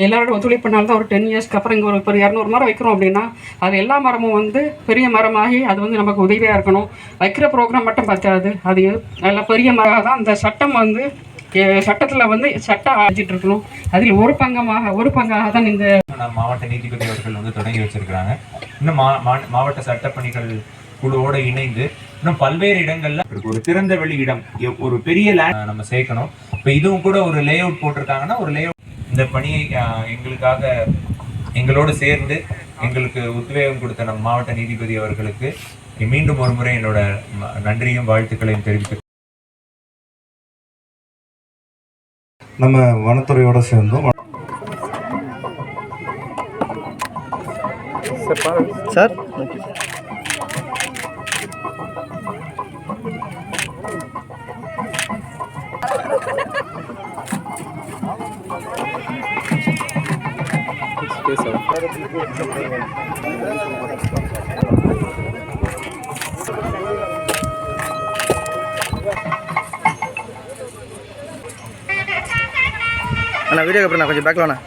எல்லாரோட ஒத்துழைப்புனால தான் ஒரு டென் இயர்ஸ்க்கு அப்புறம் இங்கே ஒரு இப்போ இரநூறு மரம் வைக்கிறோம் அப்படின்னா அது எல்லா மரமும் வந்து பெரிய மரமாகி அது வந்து நமக்கு உதவியாக இருக்கணும். வைக்கிற ப்ரோக்ராம் மட்டும் பற்றாது அது நல்லா பெரிய மரம் தான் அந்த சட்டம் வந்து சட்டத்தில் வந்து சட்டம் ஆச்சிட்டு இருக்கணும். அதில் ஒரு பங்கமாக ஒரு பங்காக தான் இந்த மாவட்ட நீதிபதி அவர்கள் வந்து தொடங்கி வச்சிருக்கிறாங்க. இன்னும் மா மா- மாவட்ட சட்டப்பணிகள் குழுவோடு இணைந்து இன்னும் பல்வேறு இடங்கள்ல இருக்கு. ஒரு திறந்த வெளி இடம் ஒரு பெரிய லேண்ட் நம்ம சேர்க்கணும். இப்போ இதுவும் கூட ஒரு லே அவுட் போட்டிருக்காங்கன்னா ஒரு லே இந்த பணியை எங்களுக்காக எங்களோடு சேர்ந்து எங்களுக்கு உத்வேகம் கொடுத்த நம் மாவட்ட நீதிபதி அவர்களுக்கு மீண்டும் ஒரு முறை என்னோட நன்றியும் வாழ்த்துக்களையும் தெரிவித்து நம்ம வனத்துறையோட சேர்ந்தும். சார். அண்ணா வீடியோக்கு அப்புறம் நான் கொஞ்சம் பேக்கில் வேணா